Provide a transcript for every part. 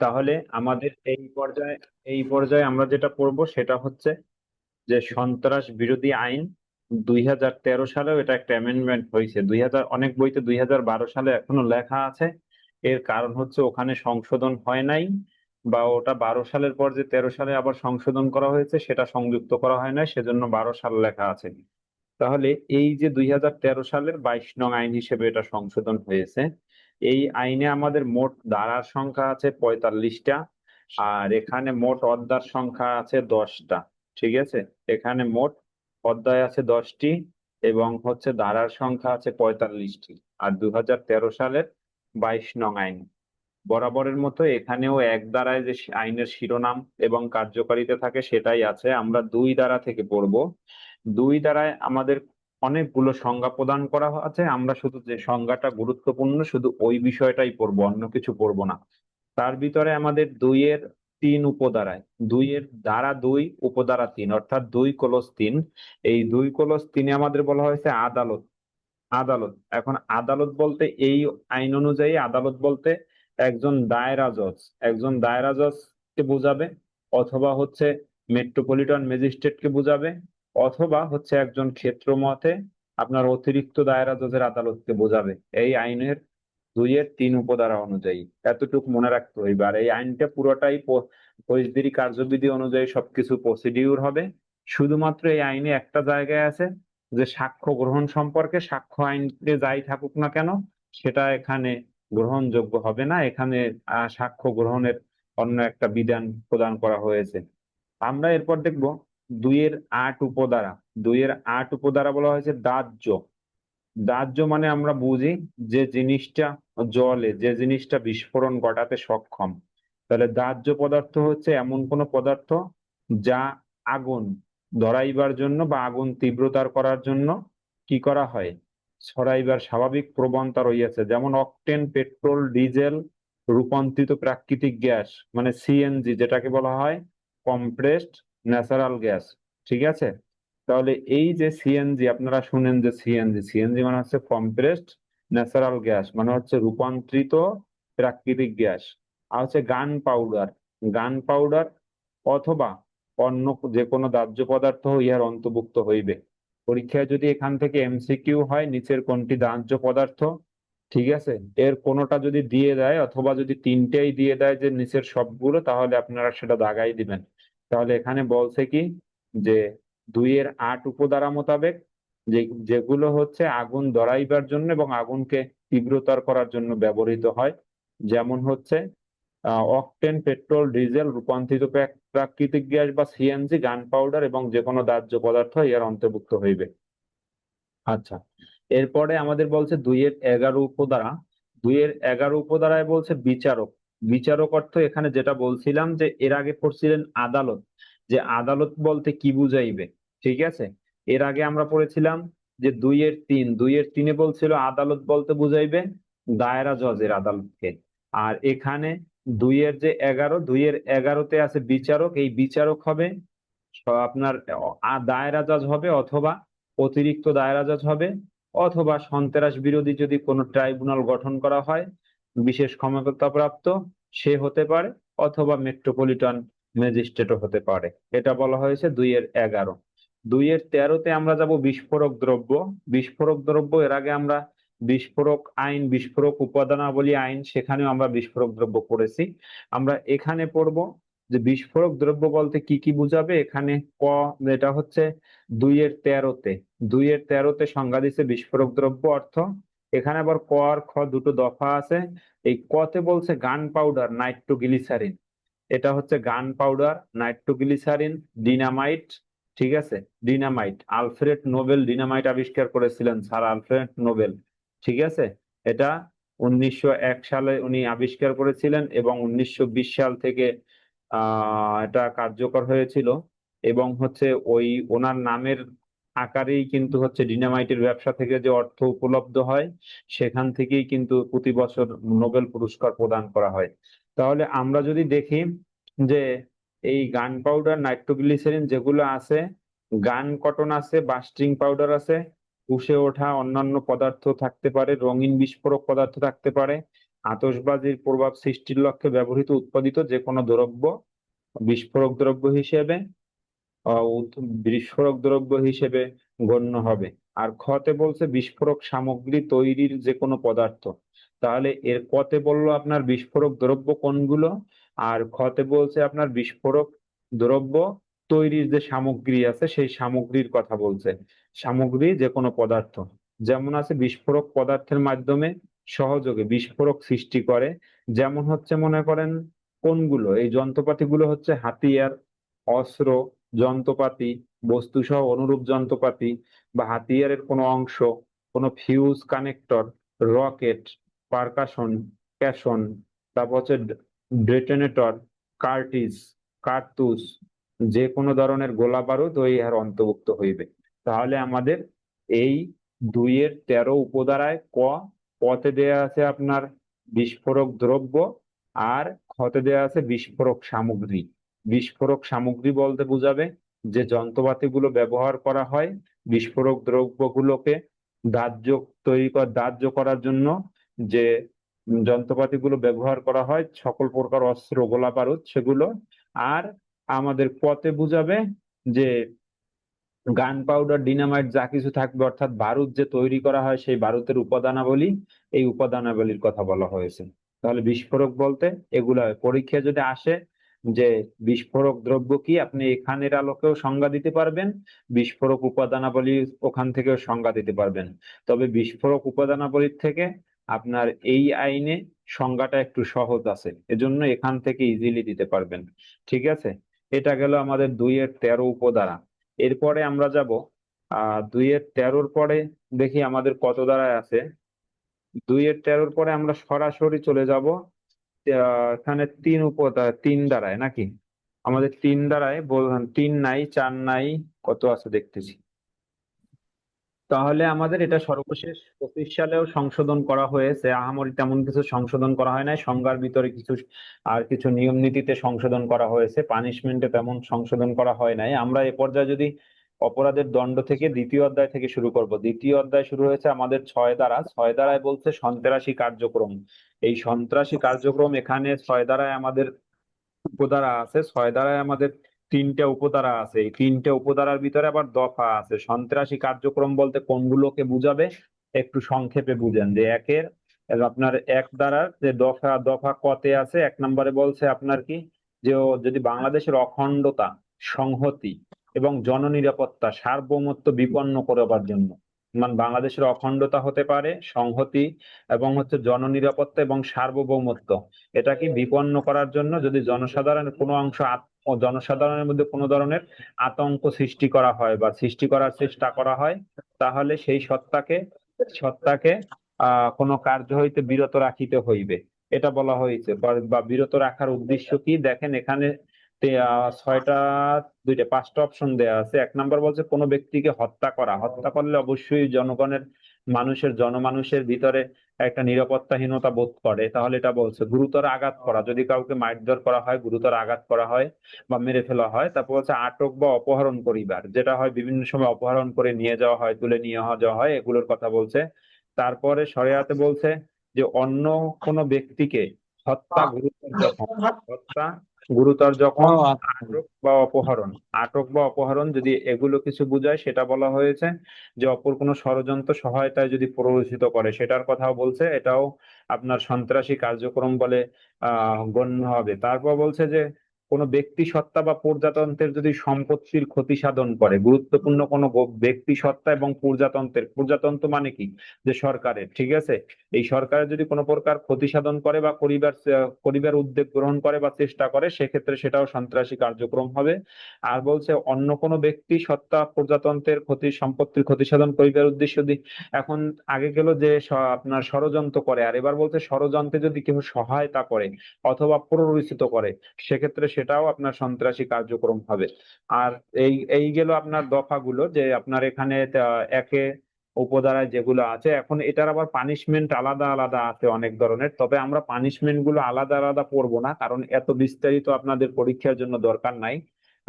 তাহলে আমাদের এই পর্যায়ে এই পর্যায়ে আমরা যেটা পড়ব সেটা হচ্ছে যে সন্ত্রাস বিরোধী আইন দুই হাজার তেরো সালেও এটা একটা অ্যামেন্ডমেন্ট হয়েছে। দুই হাজার, অনেক বইতে দুই হাজার বারো সালে এখনও লেখা আছে। এর কারণ হচ্ছে ওখানে সংশোধন হয় নাই বা ওটা বারো সালের পর যে তেরো সালে আবার সংশোধন করা হয়েছে সেটা সংযুক্ত করা হয় নাই, সেজন্য বারো সাল লেখা আছে। তাহলে এই যে দুই হাজার তেরো সালের বাইশ নং আইন হিসেবে এটা সংশোধন হয়েছে এই আইনে আমাদের মোট ধারার সংখ্যা আছে পঁয়তাল্লিশটা, আর এখানে মোট অধ্যার সংখ্যা আছে দশটা, ঠিক আছে? এখানে মোট অধ্যায় আছে দশটি এবং হচ্ছে ধারার সংখ্যা আছে পঁয়তাল্লিশটি, আর দু হাজার তেরো সালের বাইশ নং আইন। বরাবরের মতো এখানেও এক দ্বারায় যে আইনের শিরোনাম এবং কার্যকারিতা থাকে সেটাই আছে। আমরা দুই দ্বারা থেকে পড়ব। দুই দ্বারায় আমাদের অনেকগুলো সংজ্ঞা প্রদান করা আছে। আমরা শুধু যে সংজ্ঞাটা গুরুত্বপূর্ণ, শুধু ওই বিষয়টাই পড়ব, অন্য কিছু পড়ব না। তার ভিতরে আমাদের দুইয়ের তিন উপধারায়, দুইয়ের দ্বারা দুই, উপধারা তিন, অর্থাৎ দুই কলস তিন। এই দুই কলস তিনে আমাদের বলা হয়েছে আদালত। আদালত, এখন আদালত বলতে এই আইন অনুযায়ী আদালত বলতে একজন দায়রা জজ, একজন দায়রা জজ কে বোঝাবে, অথবা হচ্ছে মেট্রোপলিটন ম্যাজিস্ট্রেটকে বোঝাবে অথবা হচ্ছে একজন ক্ষেত্র মতে আপনার অতিরিক্ত দায়রা জজের আদালতকে বোঝাবে। এই আইনের দুইয়ের তিন উপধারা অনুযায়ী। এতটুকু মনে রাখতে হইবে আর এই আইনটা পুরোটাই ফৌজদারি কার্যবিধি অনুযায়ী সবকিছু প্রসিডিউর হবে। শুধুমাত্র এই আইনে একটা জায়গায় আছে যে সাক্ষ্য গ্রহণ সম্পর্কে সাক্ষ্য আইনে যাই থাকুক না কেন, সেটা এখানে গ্রহণযোগ্য হবে না। এখানে সাক্ষ্য গ্রহণের অন্য একটা বিধান প্রদান করা হয়েছে। আমরা এরপর দেখব দুইয়ের আট উপদ্বারা দুইয়ের আট উপধারা বলা হয়েছে দাহ্য। দাহ্য মানে আমরা বুঝি যে জিনিসটা জলে, যে জিনিসটা বিস্ফোরণ ঘটাতে সক্ষম। তাহলে দাহ্য পদার্থ হচ্ছে এমন কোন পদার্থ যা আগুন ধরাইবার জন্য বা আগুন তীব্রতার করার জন্য কি করা হয়? ছড়াইবার স্বাভাবিক প্রবণতা রইয়াছে, যেমন অকটেন, পেট্রোল, ডিজেল, রূপান্তরিত প্রাকৃতিক গ্যাস মানে সিএনজি, যেটাকে বলা হয় কম্প্রেসড ন্যাচারাল গ্যাস ঠিক আছে? তাহলে এই যে সিএনজি আপনারা শুনেন যে সিএনজি সিএনজি মানে হচ্ছে কম্প্রেসড ন্যাচারাল গ্যাস মানে হচ্ছে রূপান্তরিত প্রাকৃতিক গ্যাস, আর হচ্ছে গান পাউডার গান পাউডার অথবা অন্য যে কোনো দাহ্য পদার্থ ইহার অন্তর্ভুক্ত হইবে। পরীক্ষায় যদি এখান থেকে এমসিকিউ হয়, নিচের কোনটি দাহ্য পদার্থ, ঠিক আছে? এর কোনোটা যদি দিয়ে দেয়, অথবা যদি তিনটেই দিয়ে দেয় যে নিচের সবগুলো, তাহলে আপনারা সেটা দাগাই দিবেন। তাহলে এখানে বলছে কি? যে দুইয়ের আট উপধারা মোতাবেক যে, যেগুলো হচ্ছে আগুন ধরাইবার জন্য এবং আগুনকে তীব্রতর করার জন্য ব্যবহৃত হয়। যেমন হচ্ছে অকটেন, পেট্রোল, ডিজেল, রূপান্তরিত প্রাকৃতিক গ্যাস বা সিএনজি গান পাউডার এবং যে কোনো দাহ্য পদার্থ এর অন্তর্ভুক্ত হইবে। আচ্ছা এরপরে আমাদের বলছে দুইয়ের এগারো উপধারা। দুইয়ের এগারো উপধারায় বলছে বিচারক। বিচারক অর্থ এখানে যেটা বলছিলাম যে এর আগে পড়ছিলেন আদালত, যে আদালত বলতে কি বুঝাইবে, ঠিক আছে? এর আগে আমরা পড়েছিলাম যে দুইয়ের তিন, দুইয়ের তিনে বলছিল আদালত বলতে বুঝাইবে দায়রা জজের আদালতকে। আর এখানে দুইয়ের যে এগারো, দুইয়ের এগারোতে আছে বিচারক, এই বিচারক হবে আপনার দায়রা জজ হবে অথবা অতিরিক্ত দায়রা জজ হবে, অথবা সন্ত্রাস বিরোধী যদি কোনো ট্রাইব্যুনাল গঠন করা হয় বিশেষ ক্ষমতাপ্রাপ্ত, সে হতে পারে, অথবা মেট্রোপলিটন ম্যাজিস্ট্রেটও হতে পারে। এটা বলা হয়েছে দুইয়ের এগারো। দুইয়ের তেরোতে আমরা যাব বিস্ফোরক দ্রব্য। বিস্ফোরক দ্রব্য, এর আগে আমরা বিস্ফোরক আইন, বিস্ফোরক উপাদানাবলী আইন, সেখানেও আমরা বিস্ফোরক দ্রব্য পড়েছি। আমরা এখানে পড়ব যে বিস্ফোরক দ্রব্য বলতে কি কি বুঝাবে? এখানে ক যেটা হচ্ছে দুইয়ের তেরোতে। দুইয়ের তেরোতে সংজ্ঞা দিচ্ছে বিস্ফোরক দ্রব্য অর্থ এখানে আবার ক আর খ দুটো দফা আছে। এই কতে বলছে গান পাউডার, নাইট্রোগ্লিসারিন। এটা হচ্ছে গান পাউডার, নাইট্রোগ্লিসারিন, ডিনামাইট, ঠিক আছে? ডিনামাইট, আলফ্রেড নোবেল ডিনামাইট আবিষ্কার করেছিলেন স্যার আলফ্রেড নোবেল, ঠিক আছে? এটা উনিশশো এক সালে উনি আবিষ্কার করেছিলেন এবং উনিশশো বিশ সাল থেকে এটা কার্যকর হয়েছিল। এবং হচ্ছে ওই ওনার নামের আকারেই কিন্তু হচ্ছে ডিনামাইটের ব্যবসা থেকে যে অর্থ উপলব্ধ হয়, সেখান থেকেই কিন্তু প্রতি বছর নোবেল পুরস্কার প্রদান করা হয়। তাহলে আমরা যদি দেখি যে এই গান পাউডার, নাইট্রোগ্লিসারিন যেগুলো আছে, গান কটন আছে বাস্টিং পাউডার আছে, উষে ওঠা অন্যান্য পদার্থ থাকতে পারে, রঙিন বিস্ফোরক পদার্থ থাকতে পারে, আতশবাজির প্রভাব সৃষ্টির লক্ষ্যে ব্যবহৃত উৎপাদিত যে কোনো দ্রব্য, বিস্ফোরক দ্রব্য হিসেবে বিস্ফোরক দ্রব্য হিসেবে গণ্য হবে। আর খতে বলছে বিস্ফোরক সামগ্রী তৈরির যে কোনো পদার্থ। তাহলে এর কতে বলল আপনার বিস্ফোরক দ্রব্য কোনগুলো? আর খতে বলছে আপনার বিস্ফোরক দ্রব্য তৈরির যে সামগ্রী আছে, সেই সামগ্রীর কথা বলছে। সামগ্রী যে কোনো পদার্থ। যেমন আছে বিস্ফোরক পদার্থের মাধ্যমে সহযোগে বিস্ফোরক সৃষ্টি করে। যেমন হচ্ছে মনে করেন কোনগুলো? এই যন্ত্রপাতিগুলো হচ্ছে হাতিয়ার, অস্ত্র যন্ত্রপাতি বস্তু সহ অনুরূপ যন্ত্রপাতি বা হাতিয়ারের কোনো অংশ, কোনো ফিউজ কানেক্টর রকেট পারকাশন ক্যাশন তারপর হচ্ছে ডেটেনেটর কার্টিস কার্তুস যে কোনো ধরনের গোলা বারুদ ওই ইহার অন্তর্ভুক্ত হইবে। তাহলে আমাদের এই দুইয়ের তেরো উপধারায় ক পথে দেয়া আছে আপনার বিস্ফোরক দ্রব্য আর খতে দেয়া আছে বিস্ফোরক সামগ্রী। বিস্ফোরক সামগ্রী বলতে বোঝাবে যে যন্ত্রপাতিগুলো ব্যবহার করা হয় বিস্ফোরক দ্রব্যগুলোকে দাহ্য তৈরি করা দাহ্য করার জন্য যে যন্ত্রপাতিগুলো ব্যবহার করা হয় সকল প্রকার অস্ত্র, গোলা বারুদ সেগুলো। আর আমাদের পথে বুঝাবে যে গান পাউডার ডিনামাইট যা কিছু থাকবে অর্থাৎ বারুদ যে তৈরি করা হয় সেই বারুদের উপাদানাবলী, এই উপাদানাবলীর কথা বলা হয়েছে। তাহলে বিস্ফোরক বলতে এগুলা পরীক্ষায় যদি আসে যে বিস্ফোরক দ্রব্য কি আপনি এখানের আলোকেও সংজ্ঞা দিতে পারবেন, বিস্ফোরক উপাদানাবলী ওখান থেকেও সংজ্ঞা দিতে পারবেন। তবে বিস্ফোরক উপাদানাবলীর থেকে আপনার এই আইনে সংজ্ঞাটা একটু সহজ আছে, এজন্য এখান থেকে ইজিলি দিতে পারবেন। ঠিক আছে? এটা গেল আমাদের দুইয়ের তেরো উপধারা। এরপরে আমরা যাব আহ দুইয়ের তেরোর পরে দেখি আমাদের কত দ্বারায় আছে। দুইয়ের তেরোর পরে আমরা সরাসরি চলে যাব এখানে তিন উপধারা তিন দ্বারায় নাকি? আমাদের তিন দ্বারায় বললাম তিন নাই, চার নাই, কত আছে দেখতেছি। তাহলে আমাদের এটা সর্বশেষ পঁচিশ সালেও সংশোধন করা হয়েছে। আহামরি তেমন কিছু সংশোধন করা হয় নাই। সংজ্ঞার ভিতরে কিছু আর কিছু নিয়ম নীতিতে সংশোধন করা হয়েছে। পানিশমেন্টে তেমন সংশোধন করা হয় নাই। আমরা এ পর্যায়ে যদি অপরাধের দণ্ড থেকে দ্বিতীয় অধ্যায় থেকে শুরু করব। দ্বিতীয় অধ্যায় শুরু হয়েছে আমাদের ছয় দ্বারা। ছয় দ্বারায় বলছে সন্ত্রাসী কার্যক্রম। এই সন্ত্রাসী কার্যক্রম এখানে ছয় দ্বারায় আমাদের উপধারা আছে। ছয় দ্বারায় আমাদের তিনটা উপধারা আছে। এই তিনটা উপধারার ভিতরে আবার দফা আছে। সন্ত্রাসী কার্যক্রম বলতে কোনগুলোকে বুঝাবে? একটু সংক্ষেপে বুঝেন যে একের, আপনার এক দ্বারার যে দফা দফা কতে আছে, এক নম্বরে বলছে আপনার কি? যে যদি বাংলাদেশের অখণ্ডতা, সংহতি এবং জননিরাপত্তা সার্বভৌমত্ব বিপন্ন করবার জন্য। মানে বাংলাদেশের অখণ্ডতা হতে পারে, সংহতি এবং হচ্ছে জননিরাপত্তা এবং সার্বভৌমত্ব। এটাকে বিপন্ন করার জন্য যদি জনসাধারণের কোনো অংশ জনসাধারণের মধ্যে কোনো ধরনের আতঙ্ক সৃষ্টি করা হয় বা সৃষ্টি করার চেষ্টা করা হয়, তাহলে সেই সত্তাকে সত্তাকে আহ কোনো কার্য হইতে বিরত রাখিতে হইবে। এটা বলা হয়েছে। বা- বিরত রাখার উদ্দেশ্য কি? দেখেন এখানে ছয়টা দুইটা পাঁচটা অপশন দেয়া আছে। এক নাম্বার বলছে কোনো ব্যক্তিকে হত্যা করা। হত্যা করলে অবশ্যই জনগণের মানুষের জনমানুষের ভিতরে একটা নিরাপত্তাহীনতা বোধ করে। তাহলে এটা বলছে গুরুতর আঘাত করা। যদি কাউকে মারধর করা হয় গুরুতর আঘাত করা হয় বা মেরে ফেলা হয় তারপর হচ্ছে আটক বা অপহরণ করিবার যেটা হয় বিভিন্ন সময় অপহরণ করে নিয়ে যাওয়া হয় তুলে নিয়ে যাওয়া হয় এগুলোর কথা বলছে। তারপরে শরিয়াতে বলছে যে অন্য কোনো ব্যক্তিকে হত্যা গুরুতর জখম হত্যা গুরুতর জখম আটক বা অপহরণ আটক বা অপহরণ যদি এগুলো কিছু বোঝায় সেটা বলা হয়েছে যে অপর কোনো ষড়যন্ত্র সহায়তায় যদি প্ররোচিত করে সেটার কথাও বলছে এটাও আপনার সন্ত্রাসী কার্যক্রম বলে আহ গণ্য হবে। তারপর বলছে যে কোনো ব্যক্তি সত্তা বা প্রজাতন্ত্রের যদি সম্পত্তির ক্ষতি সাধন করে, গুরুত্বপূর্ণ কোনো ব্যক্তি সত্তা এবং প্রজাতন্ত্রের, প্রজাতন্ত্র মানে কি? যে সরকারের, ঠিক আছে? এই সরকারের যদি কোনো প্রকার ক্ষতি সাধন করে বা করিবার করিবার উদ্যোগ গ্রহণ করে বা চেষ্টা করে, সেক্ষেত্রে সেটাও সন্ত্রাসী কার্যক্রম হবে। আর বলছে অন্য কোনো ব্যক্তি সত্তা প্রজাতন্ত্রের ক্ষতি, সম্পত্তির ক্ষতি সাধন করিবার উদ্দেশ্য দিয়ে এখন আগে গেল যে আপনার ষড়যন্ত্র করে, আর এবার বলছে ষড়যন্ত্রে যদি কেউ সহায়তা করে অথবা প্ররোচিত করে, সেক্ষেত্রে সেটাও আপনার সন্ত্রাসী কার্যক্রম হবে। আর এই এই গেল আপনার দফাগুলো যে আপনার এখানে একে উপধারায় যেগুলো আছে, এখন এটার আবার পানিশমেন্ট আলাদা আলাদা আছে অনেক ধরনের, তবে আমরা পানিশমেন্টগুলো আলাদা আলাদা পড়ব না, কারণ এত বিস্তারিত আপনাদের পরীক্ষার জন্য দরকার নাই।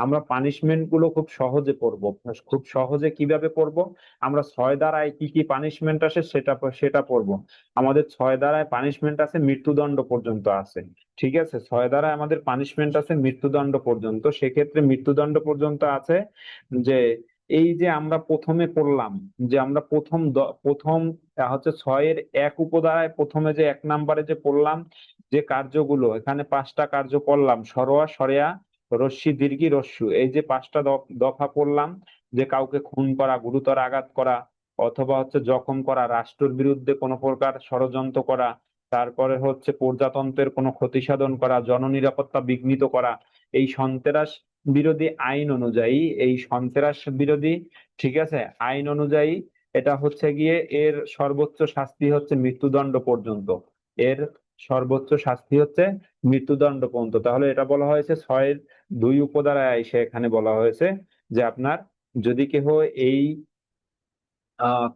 আমরা পানিশমেন্টগুলো খুব সহজে পড়ব খুব সহজে কীভাবে পড়ব আমরা ছয় দ্বারায় কি কি পানিশমেন্ট আসে সেটা সেটা পড়ব। আমাদের ছয় দ্বারায় পানিশমেন্ট আছে মৃত্যুদণ্ড পর্যন্ত আছে। ঠিক আছে? ছয় দ্বারায় আমাদের পানিশমেন্ট আছে মৃত্যুদণ্ড পর্যন্ত। সেক্ষেত্রে মৃত্যুদণ্ড পর্যন্ত আছে যে, এই যে আমরা প্রথমে পড়লাম, যে আমরা প্রথম প্রথম হচ্ছে ছয়ের এক উপধারায় প্রথমে যে এক নাম্বারে যে পড়লাম, যে কার্যগুলো, এখানে পাঁচটা কার্য পড়লাম। সরোয়া, সরেয়া রশ্মি দীর্ঘি রস্যু এই যে পাঁচটা দফ- পড়লাম, যে কাউকে খুন করা, গুরুতর আঘাত করা, অথবা হচ্ছে জখম করা, রাষ্ট্রের বিরুদ্ধে কোনো প্রকার ষড়যন্ত্র করা, তারপরে হচ্ছে প্রজাতন্ত্রের কোনো ক্ষতি সাধন করা, জননিরাপত্তা বিঘ্নিত করা, এই সন্ত্রাস বিরোধী আইন অনুযায়ী, এই সন্ত্রাস বিরোধী, ঠিক আছে, আইন অনুযায়ী এটা হচ্ছে গিয়ে এর সর্বোচ্চ শাস্তি হচ্ছে মৃত্যুদণ্ড পর্যন্ত। এর সর্বোচ্চ শাস্তি হচ্ছে মৃত্যুদণ্ড পর্যন্ত। তাহলে এটা বলা হয়েছে ছয়ের দুই উপধারায় এসে এখানে বলা হয়েছে যে আপনার যদি কেহ এই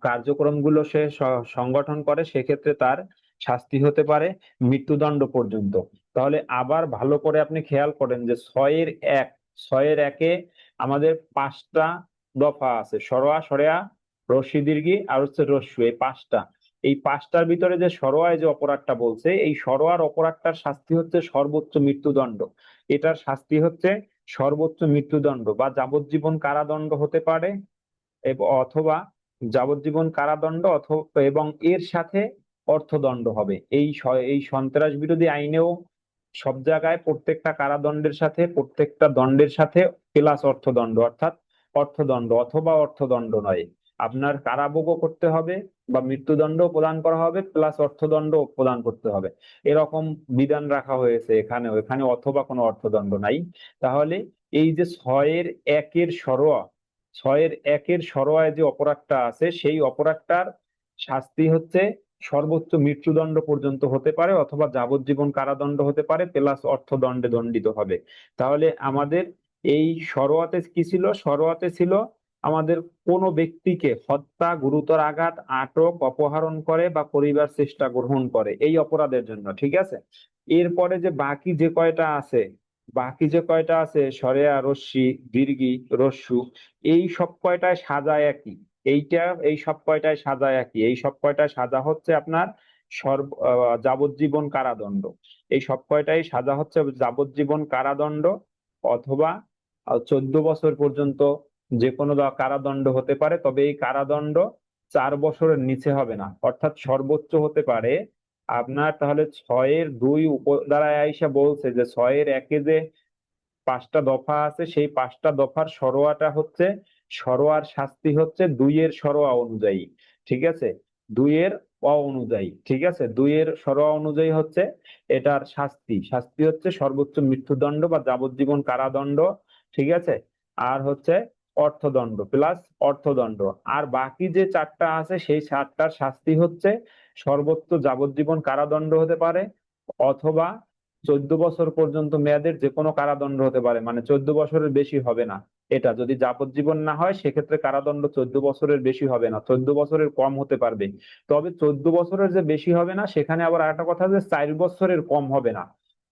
কার্যক্রমগুলো সে সংগঠন করে, সেক্ষেত্রে তার শাস্তি হতে পারে মৃত্যুদণ্ড পর্যন্ত। তাহলে আবার ভালো করে আপনি খেয়াল করেন যে ছয়ের এক, ছয়ের একে আমাদের পাঁচটা দফা আছে, সরোয়া, সরেয়া, রশ্মি, দীর্ঘি আর হচ্ছে রস্যু এই পাঁচটা। এই পাঁচটার ভিতরে যে সরোয়ায় যে অপরাধটা বলছে, এই সরোয়ার অপরাধটার শাস্তি হচ্ছে সর্বোচ্চ মৃত্যুদণ্ড। এটার শাস্তি হচ্ছে সর্বোচ্চ মৃত্যুদণ্ড বা যাবজ্জীবন কারাদণ্ড হতে পারে অথবা যাবজ্জীবন কারাদণ্ড অথবা এবং এর সাথে অর্থদণ্ড হবে। এই এই সন্ত্রাস বিরোধী আইনেও সব জায়গায় প্রত্যেকটা কারাদণ্ডের সাথে, প্রত্যেকটা দণ্ডের সাথে প্লাস অর্থদণ্ড, অর্থাৎ অর্থদণ্ড, অথবা অর্থদণ্ড নয়। আপনার কারাভোগও করতে হবে বা মৃত্যুদণ্ড প্রদান করা হবে প্লাস অর্থদণ্ড প্রদান করতে হবে। এরকম বিধান রাখা হয়েছে এখানে এখানে অথবা কোনো অর্থদণ্ড নাই। তাহলে এই যে ছয়ের একের সরোয়া, ছয়ের একের সরোয়ায় যে অপরাধটা আছে, সেই অপরাধটার শাস্তি হচ্ছে সর্বোচ্চ মৃত্যুদণ্ড পর্যন্ত হতে পারে অথবা যাবজ্জীবন কারাদণ্ড হতে পারে প্লাস অর্থদণ্ডে দণ্ডিত হবে। তাহলে আমাদের এই সরোয়াতে কি ছিল? সরোয়াতে ছিল আমাদের কোনো ব্যক্তিকে হত্যা, গুরুতর আঘাত, আটক, অপহরণ করে বা করিবার চেষ্টা গ্রহণ করে এই অপরাধের জন্য, ঠিক আছে? এরপরে যে বাকি যে কয়টা আছে, বাকি যে কয়টা আছে, সরেয়া, রশ্মি দীর্ঘি রস্যু, এই সব কয়টায় সাজা একই? এইটা, এই সব কয়টায় সাজা একই? এই সব কয়টায় সাজা হচ্ছে আপনার সর্ব যাবজ্জীবন কারাদণ্ড। এই সব কয়টাই সাজা হচ্ছে যাবজ্জীবন কারাদণ্ড অথবা চোদ্দ বছর পর্যন্ত যে কোনো কারাদণ্ড হতে পারে, তবে এই কারাদণ্ড চার বছরের নিচে হবে না। অর্থাৎ সর্বোচ্চ হতে পারে আপনার তাহলে ছয়ের দুই উপধারায় আইসা বলছে যে ছয়ের একে যে পাঁচটা দফা আছে, সেই পাঁচটা দফার সরোয়াটা হচ্ছে, সরোয়ার শাস্তি হচ্ছে দুইয়ের সরোয়া অনুযায়ী, ঠিক আছে? দুইয়ের অ অনুযায়ী, ঠিক আছে? দুইয়ের সরোয়া অনুযায়ী হচ্ছে এটার শাস্তি। শাস্তি হচ্ছে সর্বোচ্চ মৃত্যুদণ্ড বা যাবজ্জীবন কারাদণ্ড, ঠিক আছে? আর হচ্ছে অর্থদণ্ড প্লাস অর্থদণ্ড। আর বাকি যে চারটা আছে, সেই চারটার শাস্তি হচ্ছে সর্বোচ্চ যাবজ্জীবন কারাদণ্ড হতে পারে অথবা চোদ্দ বছর পর্যন্ত মেয়াদের যে কোনো কারাদণ্ড হতে পারে মানে চোদ্দ বছরের বেশি হবে না। এটা যদি যাবজ্জীবন না হয়, সেক্ষেত্রে কারাদণ্ড চোদ্দ বছরের বেশি হবে না, চোদ্দ বছরের কম হতে পারবে। তবে চোদ্দ বছরের যে বেশি হবে না, সেখানে আবার আরেকটা কথা যে চার বছরের কম হবে না।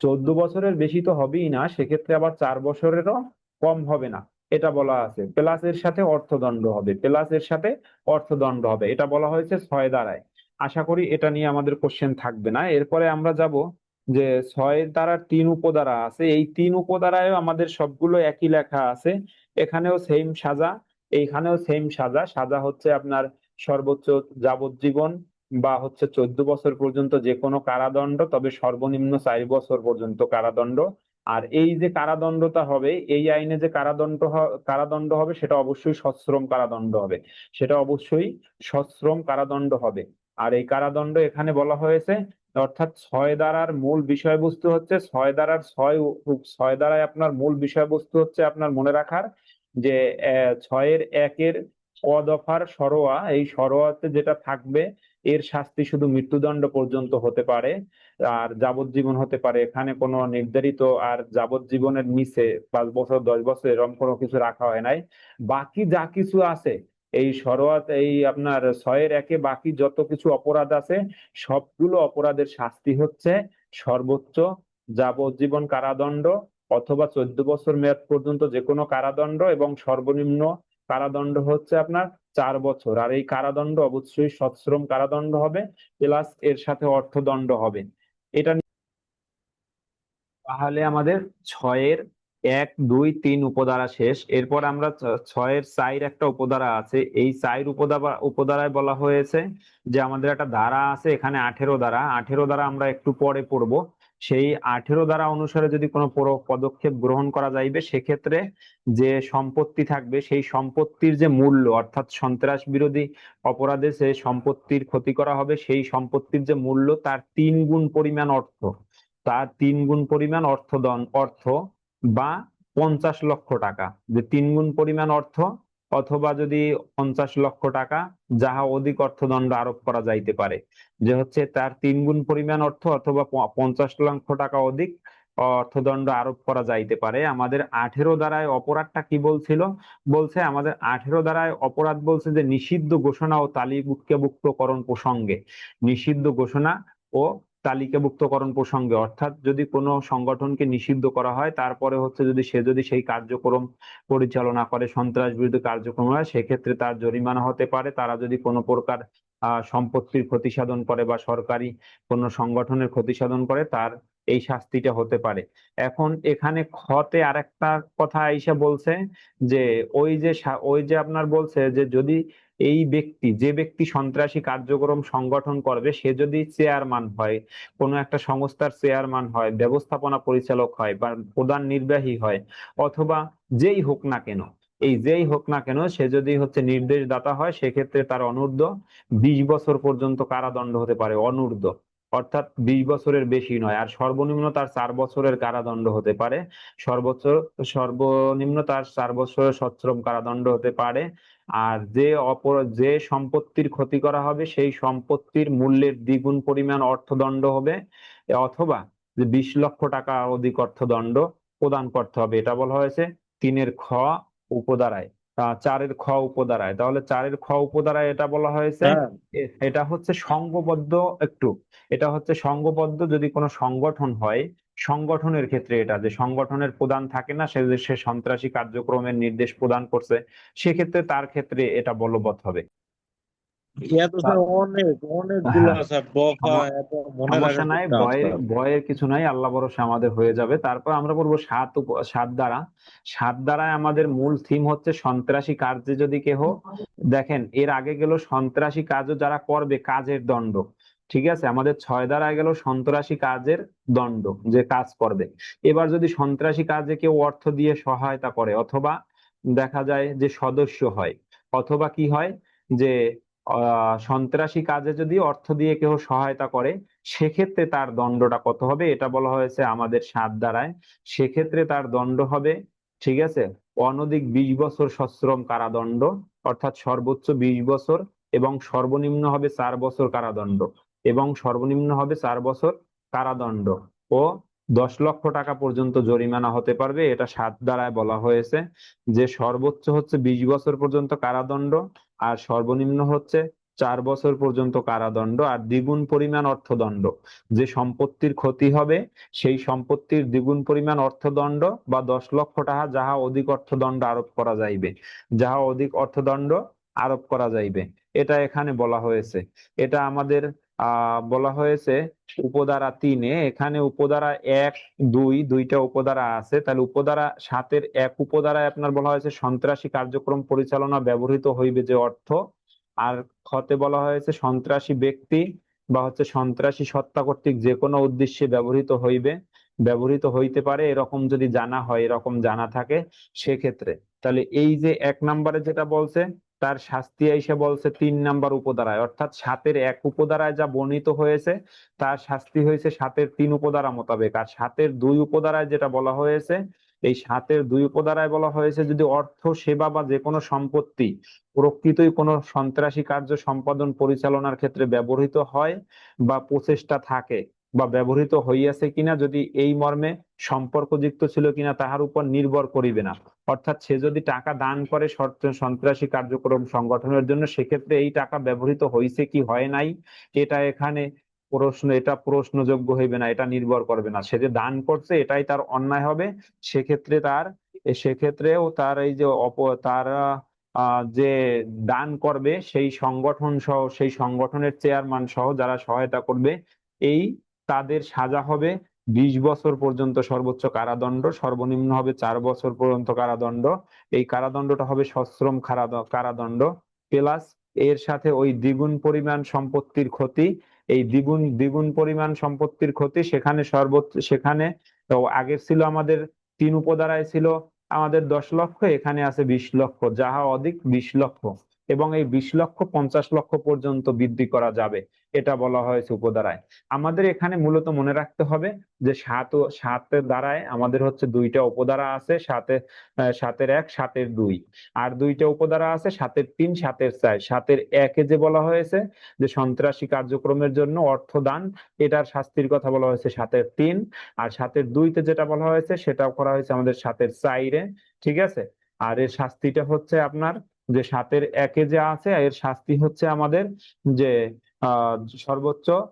চোদ্দ বছরের বেশি তো হবেই না, সেক্ষেত্রে আবার চার বছরেরও কম হবে না। এটা বলা আছে। প্লাস এর সাথে অর্থদণ্ড হবে। প্লাস এর সাথে অর্থদণ্ড হবে। এটা বলা হয়েছে ছয় দ্বারায়। আশা করি এটা নিয়ে আমাদের কোশ্চেন থাকবে না। এরপরে আমরা যাব যে ছয় দ্বারা তিন উপধারা আছে। এই তিন উপধারায়ও আমাদের সবগুলো একই লেখা আছে। এখানেও সেম সাজা, এইখানেও সেম সাজা। সাজা হচ্ছে আপনার সর্বোচ্চ যাবজ্জীবন বা হচ্ছে চোদ্দ বছর পর্যন্ত যে কোনো কারাদণ্ড, তবে সর্বনিম্ন চার বছর পর্যন্ত কারাদণ্ড। আর এই যে কারাদণ্ডটা হবে, এই আইনে যে কারাদণ্ড কারাদণ্ড হবে, সেটা অবশ্যই সশ্রম কারাদণ্ড হবে। সেটা অবশ্যই সশ্রম কারাদণ্ড হবে। আর এই কারাদণ্ড এখানে বলা হয়েছে, অর্থাৎ ছয় দ্বারার মূল বিষয়বস্তু হচ্ছে, ছয় দ্বারার ছয় ছয় দ্বারায় আপনার মূল বিষয়বস্তু হচ্ছে আপনার মনে রাখার যে ছয়ের একের ক দফার সরোয়া, এই সরোয়াতে যেটা থাকবে, এর শাস্তি শুধু মৃত্যুদণ্ড পর্যন্ত হতে পারে, আর যাবজ্জীবন হতে পারে। এখানে কোনো নির্ধারিত আর যাবজ্জীবনের নিচে পাঁচ বছর, দশ বছর এরকম কোনো কিছু রাখা হয় নাই। বাকি যা কিছু আছে, এই সরোয়াত, এই আপনার ছয়ের একে বাকি যত কিছু অপরাধ আছে, সবগুলো অপরাধের শাস্তি হচ্ছে সর্বোচ্চ যাবজ্জীবন কারাদণ্ড অথবা চোদ্দ বছর মেয়াদ পর্যন্ত যে কোনো কারাদণ্ড এবং সর্বনিম্ন কারাদণ্ড হচ্ছে আপনার চার বছর। আর এই কারাদণ্ড অবশ্যই সশ্রম কারাদণ্ড হবে, প্লাস এর সাথে অর্থদণ্ড হবে। এটা তাহলে আমাদের ছয়ের এক, দুই, তিন উপধারা শেষ। এরপর আমরা ছয়ের চাইর একটা উপধারা আছে। এই চাইর উপধারা উপধারায় বলা হয়েছে যে আমাদের একটা ধারা আছে, এখানে আঠেরো ধারা। আঠেরো ধারা আমরা একটু পরে পড়ব। সেই আঠেরো ধারা অনুসারে যদি কোনো পদক্ষেপ গ্রহণ করা যাইবে, সেক্ষেত্রে যে সম্পত্তি থাকবে, সেই সম্পত্তির যে মূল্য, অর্থাৎ সন্ত্রাস বিরোধী অপরাধে সে সম্পত্তির ক্ষতি করা হবে, সেই সম্পত্তির যে মূল্য, তার তিন গুণ পরিমাণ অর্থ। তার তিন গুণ পরিমাণ অর্থদন অর্থ বা পঞ্চাশ লক্ষ টাকা। যে তিন গুণ পরিমাণ অর্থ অথবা যদি পঞ্চাশ লক্ষ টাকা, যাহা অধিক অর্থদণ্ড আরোপ করা যাইতে পারে। যে হচ্ছে তার তিন গুণ পরিমাণ অর্থ অথবা পঞ্চাশ লক্ষ টাকা অধিক অর্থদণ্ড আরোপ করা যাইতে পারে। আমাদের আঠেরো দ্বারায় অপরাধটা কি বলছিল? বলছে আমাদের আঠেরো দ্বারায় অপরাধ বলছে যে নিষিদ্ধ ঘোষণা ও তালিকাভুক্তকরণ প্রসঙ্গে। নিষিদ্ধ ঘোষণা ও তালিকাভুক্তকরণ প্রসঙ্গে, অর্থাৎ যদি কোনো সংগঠনকে নিষিদ্ধ করা হয়, তারপরে হচ্ছে যদি সে যদি সেই কার্যক্রম পরিচালনা করে, সন্ত্রাস বিরোধী কার্যক্রম হয়, সেক্ষেত্রে তার জরিমানা হতে পারে। তারা যদি কোনো প্রকার সম্পত্তির ক্ষতি সাধন করে বা সরকারি কোনো সংগঠনের ক্ষতি সাধন করে, তার এই শাস্তিটা হতে পারে। এখন এখানে খতে আরেকটা কথা আইসা বলছে যে, ওই যে ওই যে আপনার বলছে যে যদি এই ব্যক্তি, যে ব্যক্তি সন্ত্রাসী কার্যক্রম সংগঠন করবে, সে যদি চেয়ারম্যান হয়, কোনো একটা সংস্থার চেয়ারম্যান হয়, ব্যবস্থাপনা পরিচালক হয় বা প্রধান নির্বাহী হয়, অথবা যেই হোক না কেন, এই যেই হোক না কেন, সে যদি হচ্ছে নির্দেশদাতা হয়, সেক্ষেত্রে তার অনূর্ধ্ব বিশ বছর পর্যন্ত কারাদণ্ড হতে পারে, অনূর্ধ্ব। অর্থাৎ বিশ বছরের বেশি নয় আর সর্বনিম্ন তার চার বছরের কারাদণ্ড হতে পারে। সর্বোচ্চ সর্বনিম্ন তার চার বছরের সশ্রম কারাদণ্ড হতে পারে। আর যে অপর যে সম্পত্তির ক্ষতি করা হবে সেই সম্পত্তির মূল্যের দ্বিগুণ পরিমাণ অর্থদণ্ড হবে অথবা যে বিশ লক্ষ টাকা অধিক অর্থদণ্ড প্রদান করতে হবে। এটা বলা হয়েছে তিনের খ উপধারায়। আহ, চারের খ উপদ্বারায় তাহলে চারের খ উপদ্বারায় এটা বলা হয়েছে হ্যাঁ। এটা হচ্ছে সংঘবদ্ধ একটু। এটা হচ্ছে সংঘবদ্ধ যদি কোনো সংগঠন হয় সংগঠনের ক্ষেত্রে এটা যে সংগঠনের প্রধান থাকে না সে সে সন্ত্রাসী কার্যক্রমের নির্দেশ প্রদান করছে সেক্ষেত্রে তার ক্ষেত্রে এটা বলবৎ হবে। ভয়ের কিছু নাই আল্লাহ ভরসা আমাদের হয়ে যাবে। তারপর আমরা করব সাত সাত দ্বারা। সাত দ্বারায় আমাদের মূল থিম হচ্ছে সন্ত্রাসী কার্যে যদি কেহ দেখেন এর আগে গেল সন্ত্রাসী কাজও যারা করবে কাজের দণ্ড। ঠিক আছে? আমাদের ছয় দ্বারায় গেল সন্ত্রাসী কাজের দণ্ড যে কাজ করবে। এবার যদি সন্ত্রাসী কাজে কেউ অর্থ দিয়ে সহায়তা করে অথবা দেখা যায় যে সদস্য হয় অথবা কি হয়? যে সন্ত্রাসী কাজে যদি অর্থ দিয়ে কেউ সহায়তা করে, সেক্ষেত্রে তার দণ্ডটা কত হবে? এটা বলা হয়েছে আমাদের সাত দ্বারায়। সেক্ষেত্রে তার দণ্ড হবে, ঠিক আছে? অনধিক বিশ বছর সশ্রম কারাদণ্ড, অর্থাৎ সর্বোচ্চ বিশ বছর এবং সর্বনিম্ন হবে চার বছর কারাদণ্ড এবং সর্বনিম্ন হবে চার বছর কারাদণ্ড ও দশ লক্ষ টাকা পর্যন্ত জরিমানা হতে পারবে, এটা সাত দ্বারায় বলা হয়েছে। যে সর্বোচ্চ হচ্ছে বিশ বছর পর্যন্ত কারাদণ্ড আর সর্বনিম্ন হচ্ছে চার বছর পর্যন্ত কারাদণ্ড আর দ্বিগুণ পরিমাণ অর্থদণ্ড। যে সম্পত্তির ক্ষতি হবে, সেই সম্পত্তির দ্বিগুণ পরিমাণ অর্থদণ্ড বা দশ লক্ষ টাকা যাহা অধিক অর্থদণ্ড আরোপ করা যাইবে, যাহা অধিক অর্থদণ্ড আরোপ করা যাইবে। এটা এখানে বলা হয়েছে। এটা আমাদের বলা হয়েছে উপধারা তিনে, এখানে উপধারা এক, দুই, দুইটা উপধারা আছে। তাহলে উপধারা সাতের এক উপধারায় আপনার বলা হয়েছে সন্ত্রাসী কার্যক্রম পরিচালনা ব্যবহৃত হইবে যে অর্থ। আর খতে বলা হয়েছে সন্ত্রাসী ব্যক্তি বা হচ্ছে সন্ত্রাসী সত্তা কর্তৃক যে কোনো উদ্দেশ্যে ব্যবহৃত হইবে, ব্যবহৃত হইতে পারে, এরকম যদি জানা হয়, এরকম জানা থাকে, সেক্ষেত্রে। তাহলে এই যে এক নম্বরে যেটা বলছে তার শাস্তি এসে বলছে তিন নাম্বার উপধারায়। অর্থাৎ সাতের এক উপধারায় যা বর্ণিত হয়েছে, তার শাস্তি হয়েছে সাতের তিন উপধারা মোতাবেক। আর সাতের দুই উপধারায় যেটা বলা হয়েছে, এই সাতের দুই উপধারায় বলা হয়েছে যদি অর্থ, সেবা বা যে কোনো সম্পত্তি প্রকৃতই কোনো সন্ত্রাসী কার্য সম্পাদন পরিচালনার ক্ষেত্রে ব্যবহৃত হয় বা প্রচেষ্টা থাকে বা ব্যবহৃত হইয়াছে কিনা, যদি এই মর্মে সম্পর্কযুক্ত ছিল কিনা, তাহার উপর নির্ভর করিবে না। অর্থাৎ সে যদি টাকা দান করে সন্ত্রাসী কার্যক্রম সংগঠনের জন্য, সেক্ষেত্রে এই টাকা ব্যবহৃত হইছে কি হয় নাই, এটা এখানে প্রশ্ন, এটা প্রশ্নযোগ্য হইবে না, এটা নির্ভর করবে না। সে যে দান করছে, এটাই তার অন্যায় হবে। সেক্ষেত্রে তার, সেক্ষেত্রেও তার এই যে অপ, তার যে দান করবে, সেই সংগঠন সহ, সেই সংগঠনের চেয়ারম্যান সহ যারা সহায়তা করবে, এই তাদের সাজা হবে। বিশ বছর পর্যন্ত সর্বোচ্চ কারাদণ্ড, সর্বনিম্ন হবে চার বছর পর্যন্ত কারাদণ্ড। এই কারাদণ্ডটা হবে সশ্রম কারাদ- কারাদণ্ড। প্লাস এর সাথে ওই দ্বিগুণ পরিমাণ সম্পত্তির ক্ষতি। এই দ্বিগুণ দ্বিগুণ পরিমাণ সম্পত্তির ক্ষতি সেখানে সর্বোচ্চ, সেখানে তো আগের ছিল আমাদের তিন উপধারায় ছিল আমাদের দশ লক্ষ, এখানে আছে বিশ লক্ষ, যাহা অধিক বিশ লক্ষ। এবং এই বিশ লক্ষ, পঞ্চাশ লক্ষ পর্যন্ত বৃদ্ধি করা যাবে, এটা বলা হয়েছে উপধারায় আমাদের এখানে মূলত মনে রাখতে হবে যে সাত সাতের দ্বারায় আমাদের হচ্ছে দুইটা উপধারা আছে, সাতে সাতের এক, সাতের দুই। আর দুইটা উপধারা আছে, সাতের তিন, সাতের চার। সাতের একে যে বলা হয়েছে, যে সন্ত্রাসী কার্যক্রমের জন্য অর্থ দান এটার শাস্তির কথা বলা হয়েছে সাতের তিন। আর সাতের দুইতে যেটা বলা হয়েছে, সেটাও করা হয়েছে আমাদের সাতের চাইরে, ঠিক আছে? আর এর শাস্তিটা হচ্ছে আপনার যে সাতের একে যে আছে এর শাস্তি হচ্ছে আমাদের যে সর্বোচ্চ